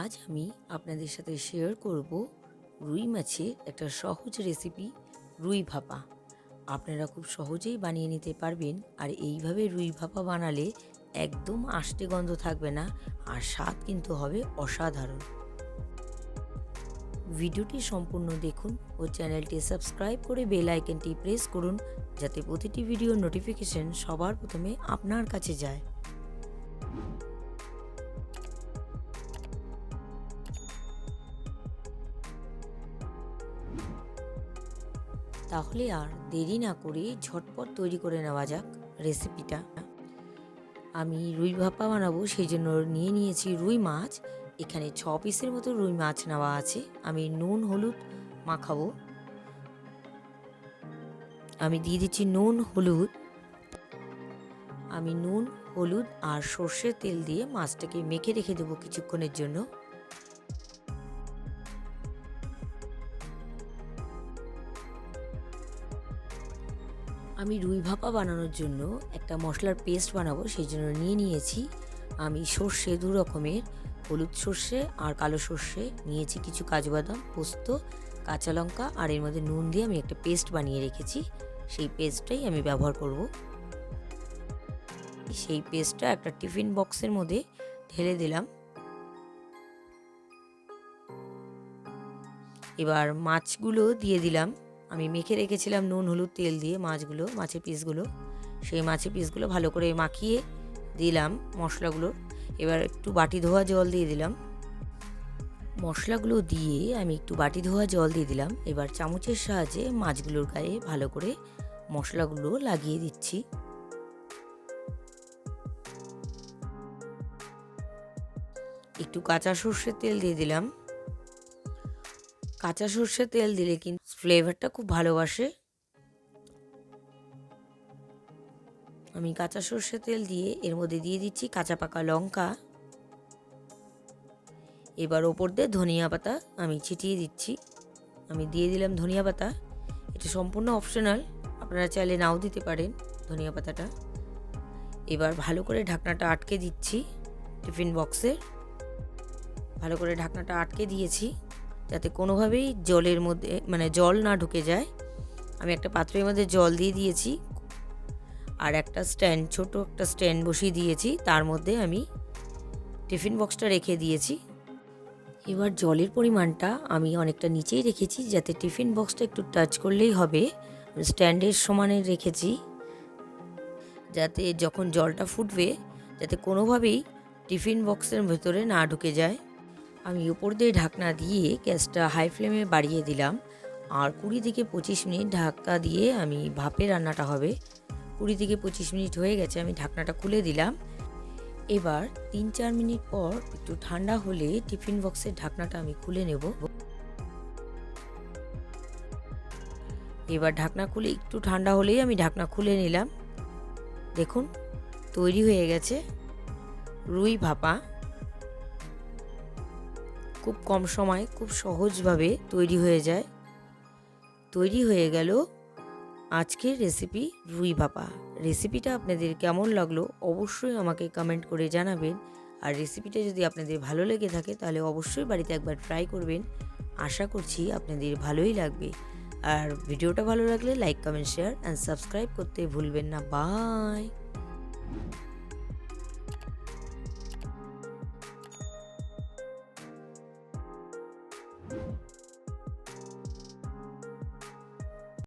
আজ আমি আপনাদের সাথে শেয়ার করব রুই মাছের একটা সহজ রেসিপি রুই ভাপা। আপনারা খুব সহজেই বানিয়ে নিতে পারবেন আর এইভাবে রুই ভাপা বানালে একদম আষ্টে গন্ধ থাকবে না আর স্বাদ কিন্তু হবে অসাধারণ। ভিডিওটি সম্পূর্ণ দেখুন ও চ্যানেলটি সাবস্ক্রাইব করে বেল আইকনটি প্রেস করুন যাতে প্রতিটি ভিডিও নোটিফিকেশন সবার প্রথমে আপনার কাছে যায়। তাহলে আর দেরি না করে ঝটপট তৈরি করে নেওয়া যাক রেসিপিটা আমি রুই ভাপা বানাবো, সেই জন্য নিয়ে নিয়েছি রুই মাছ। এখানে ছ পিসের মতো রুই মাছ নেওয়া আছে। আমি নুন, হলুদ মাখাবো। আমি দিয়ে দিচ্ছি নুন, হলুদ। আমি নুন, হলুদ আর সর্ষের তেল দিয়ে মাছটাকে মেখে রেখে দেবো কিছুক্ষণের জন্য। আমি রুই ভাপা বানানোর জন্য একটা মশলার পেস্ট বানাবো, সেই জন্য নিয়ে নিয়েছি। আমি সর্ষে দু রকমের, হলুদ সর্ষে আর কালো সর্ষে, নিয়েছি কিছু কাজু বাদাম, পোস্ত, কাঁচা লঙ্কা আর এর মধ্যে নুন দিয়ে আমি একটা পেস্ট বানিয়ে রেখেছি। সেই পেস্টটাই আমি ব্যবহার করব। সেই পেস্টটা একটা টিফিন বক্সের মধ্যে ঢেলে দিলাম। এবার মাছগুলো দিয়ে দিলাম। আমি মেখে রেখেছিলাম নুন, হলুদ, তেল দিয়ে মাছগুলো, মাছের পিসগুলো। সেই মাছের পিসগুলো ভালো করে মাখিয়ে দিলাম মশলাগুলো। এবার একটু বাটি ধোয়া জল দিয়ে দিলাম। মশলাগুলো দিয়ে আমি একটু বাটি ধোয়া জল দিয়ে দিলাম। এবার চামচের সাহায্যে মাছগুলোর গায়ে ভালো করে মশলাগুলো লাগিয়ে দিচ্ছি। একটু কাঁচা সর্ষের তেল দিয়ে দিলাম। কাঁচা সর্ষের তেল দিলে কিন্তু ফ্লেভারটা খুব ভালোবাসে। আমি কাঁচা সর্ষের তেল দিয়ে এর মধ্যে দিয়ে দিচ্ছি কাঁচা পাকা লঙ্কা। এবার ওপর দিয়ে ধনিয়া পাতা আমি ছিটিয়ে দিচ্ছি। আমি দিয়ে দিলাম ধনিয়া পাতা। এটা সম্পূর্ণ অপশনাল আপনারা চাইলে নাও দিতে পারেন ধনিয়া পাতাটা। এবার ভালো করে ঢাকনাটা আটকে দিচ্ছি টিফিন বক্সে। ভালো করে ঢাকনাটা আটকে দিয়েছি। যাতে কোনোভাবেই জলের মধ্যে মানে জল না ঢুকে যায়। আমি একটা পাত্রের মধ্যে জল দিয়ে দিয়েছি আর একটা স্ট্যান্ড ছোট একটা স্ট্যান্ড বসিয়ে দিয়েছি। তার মধ্যে আমি টিফিন বক্সটা রেখে দিয়েছি। এবার জলের পরিমাণটা আমি অনেকটা নিচেই রেখেছি যাতে টিফিন বক্সটা একটু টাচ করলেই হবে। স্ট্যান্ডের সমানে রেখেছি যাতে যখন জলটা ফুটবে, যাতে কোনোভাবেই টিফিন বক্সের ভেতরে না ঢুকে যায়। আমি উপর দিয়ে ঢাকনা দিয়ে গ্যাসটা হাই ফ্লেমে বাড়িয়ে দিলাম। আর কুড়ি থেকে পঁচিশ মিনিট ঢাকা দিয়ে আমি ভাপে রান্নাটা হবে। কুড়ি থেকে পঁচিশ মিনিট হয়ে গেছে, আমি ঢাকনাটা খুলে দিলাম। এবার তিন চার মিনিট পর একটু ঠান্ডা হলে টিফিন বক্সের ঢাকনাটা আমি খুলে নেব। এবার ঢাকনা খুলে একটু ঠান্ডা হলেই আমি ঢাকনা খুলে নিলাম। দেখুন, তৈরি হয়ে গেছে রুই ভাপা। খুব কম সময় খুব সহজভাবে তৈরি হয়ে যায়। তৈরি হয়ে গেল আজকের রেসিপি রুই ভাপা। রেসিপিটা আপনাদের কেমন লাগল অবশ্যই আমাকে কমেন্ট করে জানাবেন। আর রেসিপিটা যদি আপনাদের ভালো লেগে থাকে তাহলে অবশ্যই বাড়িতে একবার ট্রাই করবেন। আশা করছি আপনাদের ভালোই লাগবে। আর ভিডিওটা ভালো লাগলে like comment share and subscribe করতে ভুলবেন না। বাই